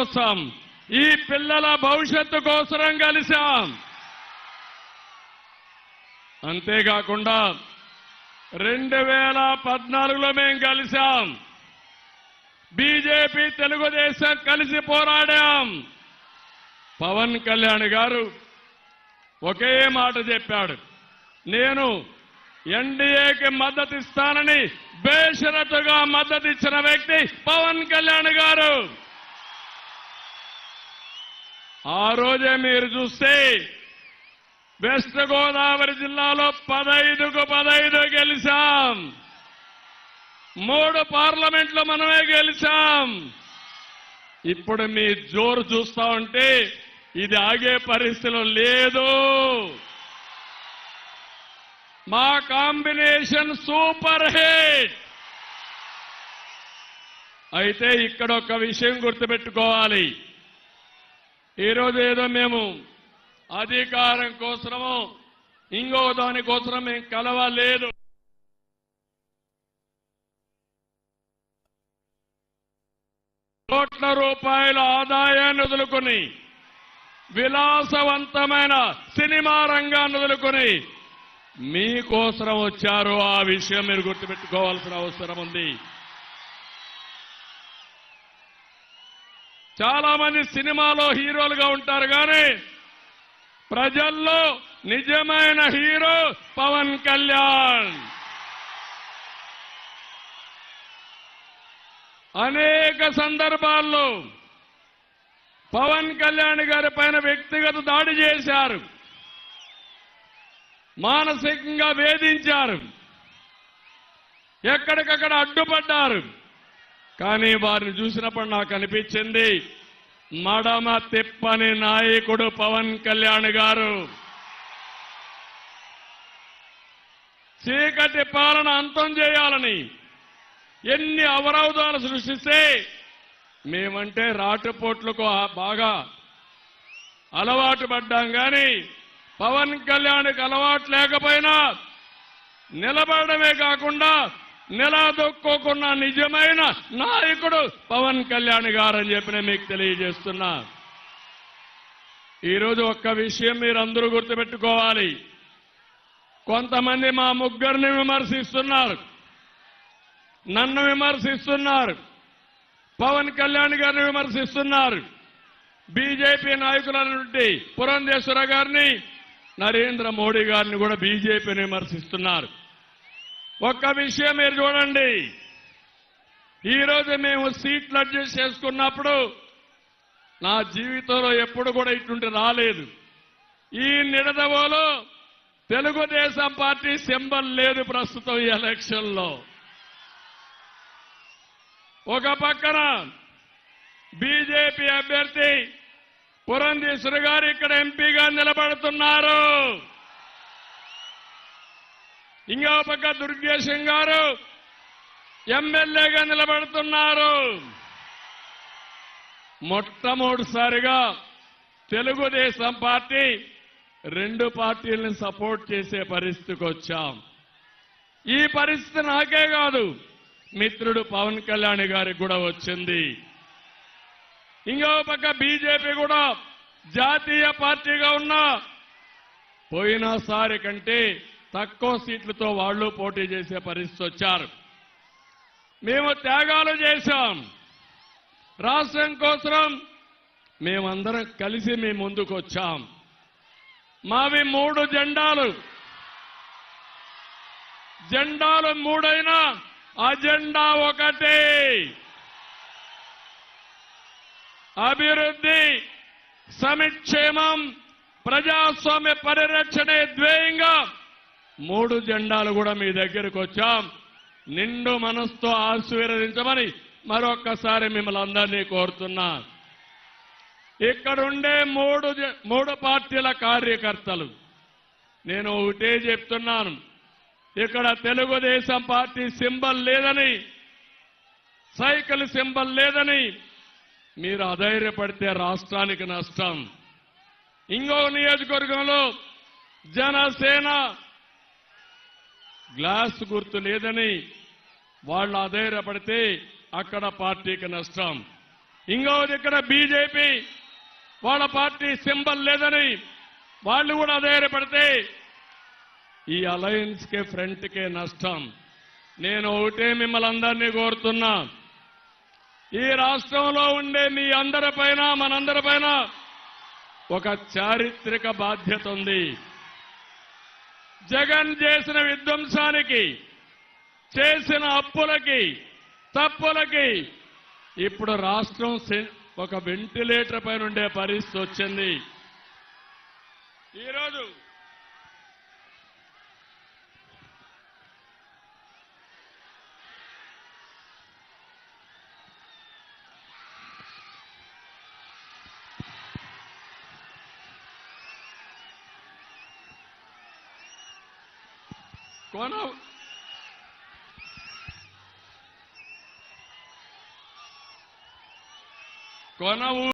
కోసం ఈ పిల్లల భవిష్యత్తు కోసరం కలిశాం. అంతేకాకుండా రెండు వేల పద్నాలుగులో మేము కలిశాం. బీజేపీ తెలుగుదేశం కలిసి పోరాడాం. పవన్ కళ్యాణ్ గారు ఒకే మాట చెప్పాడు. నేను ఎన్డీఏకి మద్దతు ఇస్తానని బేషరతుగా మద్దతు ఇచ్చిన వ్యక్తి పవన్ కళ్యాణ్ గారు. ఆ రోజే మీరు చూస్తే వెస్ట్ గోదావరి జిల్లాలో పదైదుకు పదైదు గెలిచాం. మూడు పార్లమెంట్లో మనమే గెలిచాం. ఇప్పుడు మీ జోరు చూస్తా ఉంటే ఇది ఆగే పరిస్థితిలో లేదు. మా కాంబినేషన్ సూపర్ హిట్. అయితే ఇక్కడ ఒక విషయం గుర్తుపెట్టుకోవాలి. ఈరోజు ఏదో మేము అధికారం కోసము ఇంకో దాని కోసం మేము కలవలేదు. కోట్ల రూపాయల ఆదాయాన్ని వదులుకొని విలాసవంతమైన సినిమా రంగాన్ని వదులుకొని మీకోసం వచ్చారు. ఆ విషయం మీరు గుర్తుపెట్టుకోవాల్సిన అవసరం ఉంది. చాలా మంది సినిమాలో హీరోలుగా ఉంటారు కానీ ప్రజల్లో నిజమైన హీరో పవన్ కళ్యాణ్. అనేక సందర్భాల్లో పవన్ కళ్యాణ్ గారి పైన వ్యక్తిగత దాడి చేశారు. మానసికంగా వేధించారు. ఎక్కడికక్కడ అడ్డుపడ్డారు. కానీ వారిని చూసినప్పుడు నాకు అనిపించింది మడమ తిప్పని నాయకుడు పవన్ కళ్యాణ్ గారు. చీకటి పాలన అంతం చేయాలని ఎన్ని అవరోధాలు సృష్టిస్తే మేమంటే రాటుపోట్లకు బాగా అలవాటు పడ్డాం కానీ పవన్ కళ్యాణ్కి అలవాటు లేకపోయినా నిలబడమే కాకుండా నిలదొక్కోకున్న నిజమైన నాయకుడు పవన్ కళ్యాణ్ గారని చెప్పి నేను మీకు తెలియజేస్తున్నా. ఈరోజు ఒక్క విషయం మీరందరూ గుర్తుపెట్టుకోవాలి. కొంతమంది మా ముగ్గురిని విమర్శిస్తున్నారు. నన్ను విమర్శిస్తున్నారు. పవన్ కళ్యాణ్ గారిని విమర్శిస్తున్నారు. బీజేపీ నాయకుల నుండి పురంధేశ్వర గారిని నరేంద్ర మోడీ గారిని కూడా బీజేపీని విమర్శిస్తున్నారు. ఒక్క విషయం మీరు చూడండి. ఈరోజు మేము సీట్లు అడ్జస్ట్ చేసుకున్నప్పుడు నా జీవితంలో ఎప్పుడు కూడా ఇటువంటి రాలేదు. ఈ నిడదవోలో తెలుగుదేశం పార్టీ సింబల్ లేదు ప్రస్తుతం ఈ ఎలక్షన్లో. ఒక పక్కన బీజేపీ అభ్యర్థి పురంధేశ్వరి గారు ఇక్కడ ఎంపీగా నిలబడుతున్నారు. ఇంకో పక్క దుర్గేశం గారు ఎమ్మెల్యేగా నిలబడుతున్నారు. మొట్టమొదటిసారిగా తెలుగుదేశం పార్టీ రెండు పార్టీలను సపోర్ట్ చేసే పరిస్థితికి వచ్చాం. ఈ పరిస్థితి నాకే కాదు మిత్రుడు పవన్ కళ్యాణ్ గారికి కూడా వచ్చింది. ఇంకో పక్క బీజేపీ కూడా జాతీయ పార్టీగా ఉన్నా పోయినసారి కంటే తక్కువ సీట్లతో వాళ్ళు పోటీ చేసే పరిస్థితి వచ్చారు. మేము త్యాగాలు చేశాం. రాష్ట్రం కోసం మేమందరం కలిసి మీ ముందుకు వచ్చాం. మావి మూడు జెండాలు. జెండాలు మూడైనా అజెండా ఒకటే. అభివృద్ధి సమిక్షేమం ప్రజాస్వామ్య పరిరక్షణే ధ్యేయంగా మూడు జెండాలు కూడా మీ దగ్గరకు వచ్చాం. నిండు మనసుతో ఆశీర్వదించమని మరొక్కసారి మిమ్మల్ని అందరినీ కోరుతున్నా. ఇక్కడుండే మూడు మూడు పార్టీల కార్యకర్తలు. నేను ఒకటే చెప్తున్నాను. ఇక్కడ తెలుగుదేశం పార్టీ సింబల్ లేదని సైకిల్ సింబల్ లేదని మీరు అధైర్యపడితే రాష్ట్రానికి నష్టం. ఇంకో నియోజకవర్గంలో జనసేన గ్లాస్ గుర్తు లేదని వాళ్ళు అధైర్యపడితే అక్కడ పార్టీకి నష్టం. ఇంకోది ఇక్కడ బీజేపీ వాళ్ళ పార్టీ సింబల్ లేదని వాళ్ళు కూడా అధైర్యపడితే ఈ అలయన్స్కే ఫ్రంట్కే నష్టం. నేను ఒకటే మిమ్మల్ని అందరినీ కోరుతున్నా. ఈ రాష్ట్రంలో ఉండే మీ అందరిపైన మనందరిపైన ఒక చారిత్రక బాధ్యత ఉంది. జగన్ చేసిన విధ్వంసానికి చేసిన అప్పులకి తప్పులకి ఇప్పుడు రాష్ట్రం ఒక వెంటిలేటర్ పైన ఉండే పరిస్థితి వచ్చింది. ఈరోజు కొన కొన ఊ-